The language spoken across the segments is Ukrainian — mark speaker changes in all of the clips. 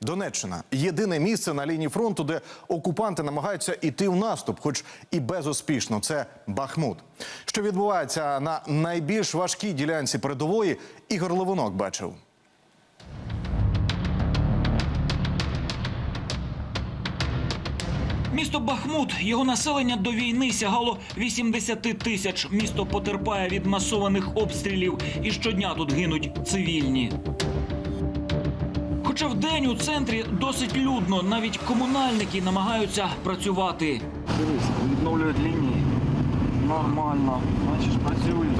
Speaker 1: Донеччина єдине місце на лінії фронту, де окупанти намагаються іти в наступ, хоч і безуспішно. Це Бахмут. Що відбувається на найбільш важкій ділянці передової, Ігор Левинок бачив.
Speaker 2: Місто Бахмут, його населення до війни сягало 80 тисяч. Місто потерпає від масованих обстрілів, і щодня тут гинуть цивільні. Хоча вдень у центрі досить людно, навіть комунальники намагаються працювати.
Speaker 3: Дивись, відновлюють лінії. Нормально. Бачиш, працюють.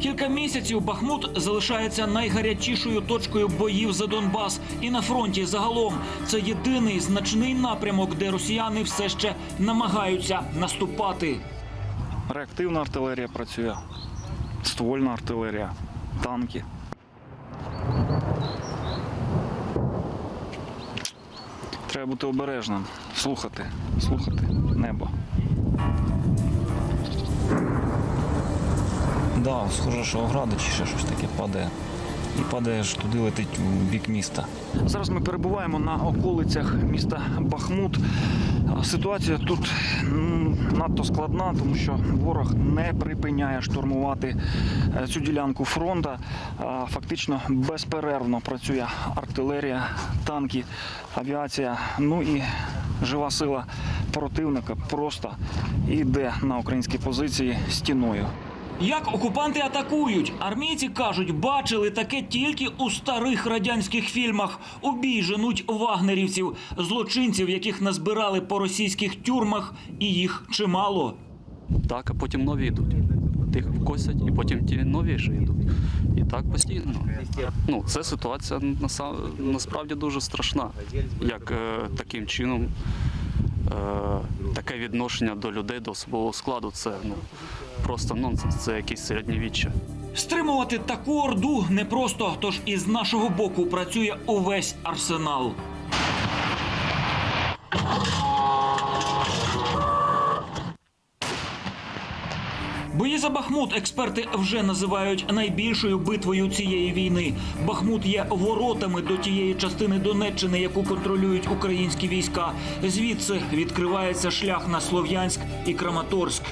Speaker 2: Кілька місяців Бахмут залишається найгарячішою точкою боїв за Донбас і на фронті загалом. Це єдиний значний напрямок, де росіяни все ще намагаються наступати.
Speaker 3: Реактивна артилерія працює, ствольна артилерія, танки. Треба бути обережним, слухати, слухати небо.
Speaker 4: Да, схоже, що огради чи ще щось таке падає. І падає ж туди летить у бік міста.
Speaker 3: Зараз ми перебуваємо на околицях міста Бахмут. Ситуація тут надто складна, тому що ворог не припиняє штурмувати е, цю ділянку фронту. Фактично безперервно працює артилерія, танки, авіація. Ну і жива сила противника просто йде на українські позиції стіною.
Speaker 2: Як окупанти атакують? Армійці кажуть, бачили таке тільки у старих радянських фільмах. У бій женуть вагнерівців, злочинців, яких назбирали по російських тюрмах, і їх чимало.
Speaker 5: Так, а потім нові йдуть. Тих косять, і потім ті нові ж йдуть. І так постійно. Ну, це ситуація насправді дуже страшна. Як е, таким чином таке відношення до людей, до особового складу це ну, просто нонсенс, це якісь середньовіччя.
Speaker 2: Стримувати таку орду непросто, тож із нашого боку працює увесь арсенал. За Бахмут експерти вже називають найбільшою битвою цієї війни. Бахмут є воротами до тієї частини Донеччини, яку контролюють українські війська. Звідси відкривається шлях на Слов'янськ і Краматорськ.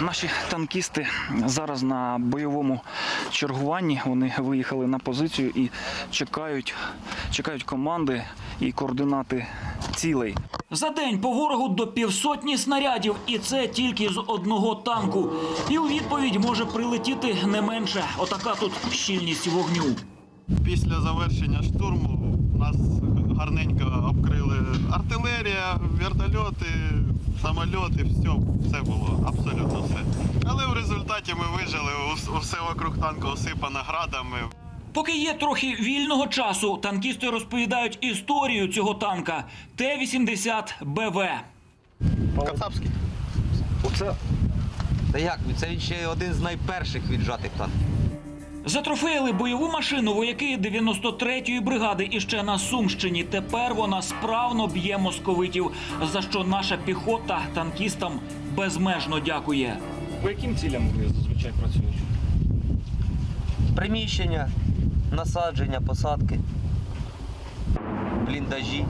Speaker 3: Наші танкісти зараз на бойовому чергуванні. Вони виїхали на позицію і чекають, чекають команди і координати цілей.
Speaker 2: За день по ворогу до півсотні снарядів, і це тільки з одного танку. І у відповідь може прилетіти не менше. Отака тут щільність вогню.
Speaker 6: Після завершення штурму нас гарненько обкрили артилерія, вертольоти, самольоти, все, все було, абсолютно все. Але в результаті ми вижили, ус- усе вокруг танку осипано градами.
Speaker 2: Поки є трохи вільного часу, танкісти розповідають історію цього танка Т-80 БВ.
Speaker 6: Кацапський.
Speaker 3: Оце
Speaker 7: Та як? Це він ще один з найперших віджатих танків.
Speaker 2: Затрофеїли бойову машину вояки 93-ї бригади і ще на Сумщині. Тепер вона справно б'є московитів, за що наша піхота танкістам безмежно дякує.
Speaker 3: по яким цілям ви зазвичай працюєте?
Speaker 7: Приміщення, насадження, посадки, бліндажі.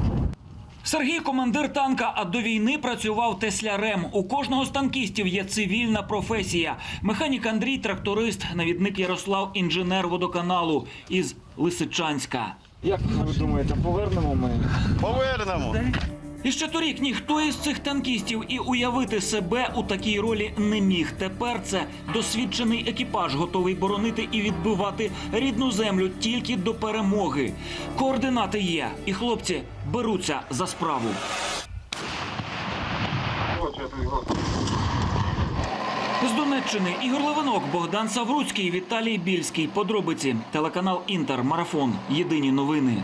Speaker 2: Сергій командир танка, а до війни працював теслярем. У кожного з танкістів є цивільна професія. Механік Андрій, тракторист, навідник Ярослав, інженер водоканалу із Лисичанська.
Speaker 3: Як ви думаєте, повернемо ми?
Speaker 6: Повернемо.
Speaker 2: І ще торік ніхто із цих танкістів і уявити себе у такій ролі не міг. Тепер це досвідчений екіпаж, готовий боронити і відбивати рідну землю тільки до перемоги. Координати є, і хлопці беруться за справу. З Донеччини Ігор Левинок, Богдан Савруцький, Віталій Більський. Подробиці телеканал Інтер. Марафон. Єдині новини.